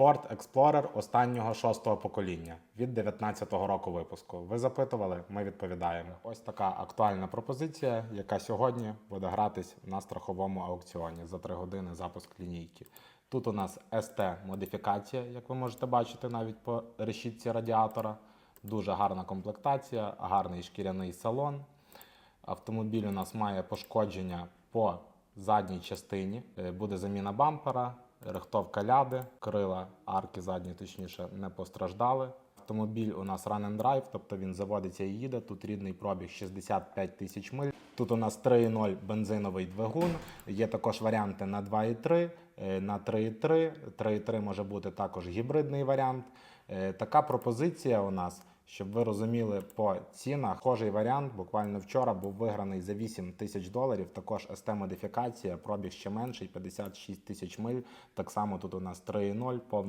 Ford Explorer останнього шостого покоління від 19-го року випуску. Ви запитували, ми відповідаємо. Ось така актуальна пропозиція, яка сьогодні буде гратись на страховому аукціоні за 3 години запуск лінійки. Тут у нас ST-модифікація, як ви можете бачити навіть по решітці радіатора. Дуже гарна комплектація, гарний шкіряний салон. Автомобіль у нас має пошкодження по задній частині. Е, Буде заміна бампера, рихтовка ляди, крила арки задні, точніше, не постраждали. Автомобіль у нас run and drive, тобто він заводиться і їде. Тут рідний пробіг 65 тисяч миль. Тут у нас 3.0 бензиновий двигун. Є також варіанти на 2.3, е, на 3.3. 3.3 може бути також гібридний варіант. Е, Така пропозиція у нас, щоб ви розуміли по цінах. Схожий варіант буквально вчора був виграний за 8 тисяч доларів. Також СТ-модифікація, пробіг ще менший, 56 тисяч миль. Так само тут у нас 3.0, повний